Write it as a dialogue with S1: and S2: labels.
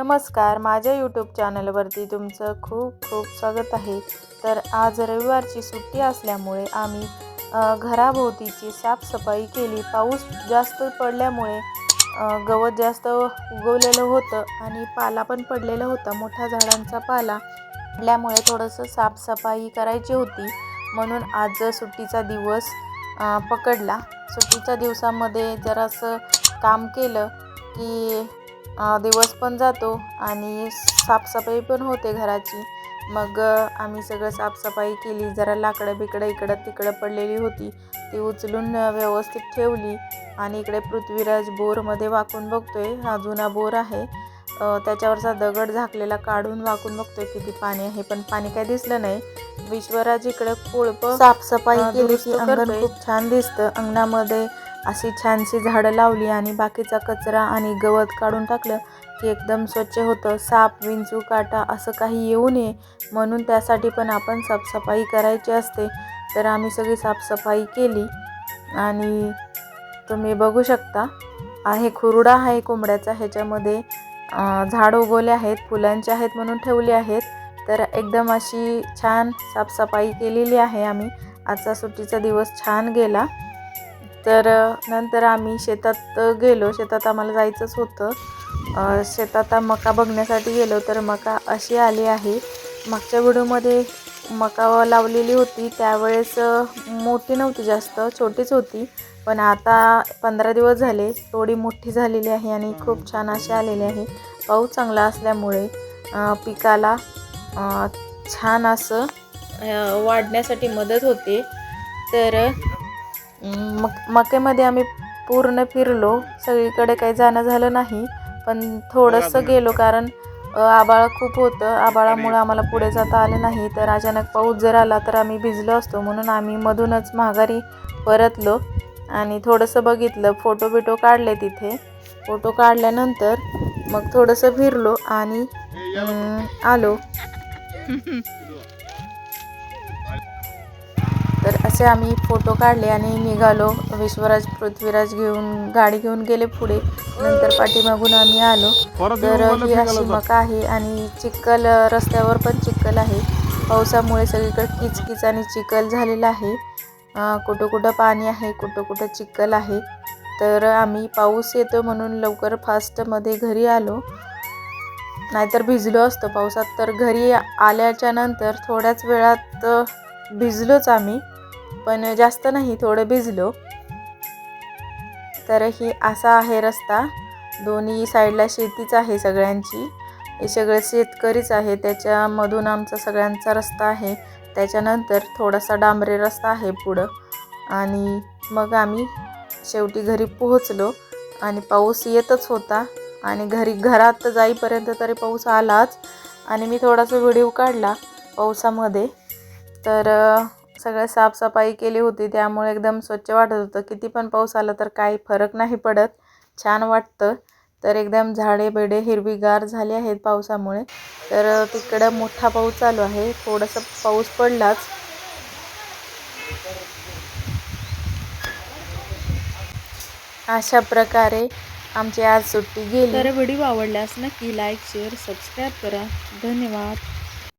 S1: नमस्कार माझ्या यूट्यूब चॅनलवरती तुमचं खूप खूप स्वागत आहे. तर आज रविवारची सुट्टी असल्यामुळे आम्ही घराभोवतीची साफसफाई केली. पाऊस जास्त पडल्यामुळे गवत जास्त उगवलेलं होतं आणि पाला पण पडलेला होता. मोठ्या झाडांचा पाला पडल्यामुळे थोडंसं साफसफाई करायची होती. म्हणून आज सुट्टीचा दिवस पकडला. सुट्टीच्या दिवसामध्ये जरासं काम केलं की दिवस पण जातो आणि साफसफाई पण होते घराची. मग आम्ही सगळं साफसफाई केली जरा लाकडं बिकडं इकडं तिकडं पडलेली होती. ती उचलून व्यवस्थित ठेवली आणि इकडे पृथ्वीराज बोरमध्ये वाकून बघतोय. हा जुना बोर आहे. त्याच्यावरचा दगड झाकलेला काढून वाकून बघतोय किती पाणी आहे पण पाणी काय दिसलं नाही. विश्वराज इकडे कोळप साफसफाई केली की अंगण. खूप छान दिसतं. अंगणामध्ये अशी छानशी झाडं लावली आणि बाकीचा कचरा आणि गवत काढून टाकलं की एकदम स्वच्छ होतं. साप विंचू काटा असं काही येऊ नये म्हणून त्यासाठी पण आपण साफसफाई करायची असते. तर आम्ही सगळी साफसफाई केली आणि तुम्ही बघू शकता आहे खुरडा आहे कोंबड्याचा. ह्याच्यामध्ये झाड उगवले आहेत फुलांचे आहेत म्हणून ठेवले आहेत. तर एकदम अशी छान साफसफाई केलेली आहे आम्ही. आजचा सुट्टीचा दिवस छान गेला. तर नंतर आम्ही शेतात गेलो. शेतात आम्हाला जायचंच होतं. शेतात मका बघण्यासाठी गेलो. तर मका अशी आली आहे. मागच्या व्हिडिओमध्ये मका लावलेली होती. त्यावेळेस मोठी नव्हती जास्त. छोटीच होती. पण आता पंधरा दिवस झाले. थोडी मोठी झालेली आहे आणि खूप छान अशी आलेली आहे. पाऊस चांगला असल्यामुळे पिकाला छान असं वाढण्यासाठी मदत होते. तर मक मकेमध्ये आम्ही पूर्ण फिरलो. सगळीकडे काही जाणं झालं नाही पण थोडंसं गेलो कारण आबाळ खूप होतं. आबाळामुळं आम्हाला पुढे जाता आलं नाही. तर अचानक पाऊस जर आला तर आम्ही भिजलो असतो. म्हणून आम्ही मधूनच माघारी परतलो आणि थोडंसं बघितलं. फोटो बिटो काढले तिथे. फोटो काढल्यानंतर मग थोडंसं फिरलो आणि आलो. तर असे आम्ही फोटो काढले आणि निघालो. विश्वराज पृथ्वीराज घेऊन गाडी घेऊन गेले पुढे. नंतर पाठीमागून आम्ही आलो. तर ही अशी मका आहे आणि चिखल रस्त्यावर पण चिखल आहे. पावसामुळे सगळीकडे किचकिच आणि चिखल झालेला आहे. कुठं कुठं पाणी आहे कुठं कुठं चिखल आहे. तर आम्ही पाऊस येतो म्हणून लवकर फास्टमध्ये घरी आलो. नाहीतर भिजलो असतो. पावसात तर घरी आल्याच्यानंतर थोड्याच वेळात भिजलोच आम्ही. पण जास्त नाही थोडं भिजलो. तर ही असा आहे रस्ता. दोन्ही साईडला शेतीच आहे सगळ्यांची. हे सगळे शेतकरीच आहे. त्याच्यामधून आमचा सगळ्यांचा रस्ता आहे. त्याच्यानंतर थोडासा डांबरे रस्ता आहे पुढं. आणि मग आम्ही शेवटी घरी पोहोचलो आणि पाऊस येतच होता. आणि घरी घरात जाईपर्यंत तरी पाऊस आलाच. आणि मी थोडासा व्हिडिओ काढला पावसामध्ये. तर सगळं साफसफाई केली होती त्यामुळे एकदम स्वच्छ वाटत होतं. किती पण पाऊस आला तर काही फरक नाही पडत. छान वाटतं. तर एकदम झाडे बेडे हिरवीगार झाले आहेत पावसामुळे. तर तिकडं मोठा पाऊस चालू आहे. थोडंसं पाऊस पडलाच. अशा प्रकारे आमची आज सुट्टी गेली.
S2: तर व्हिडिओ आवडल्यास नक्की लाईक शेअर सबस्क्राईब करा. धन्यवाद.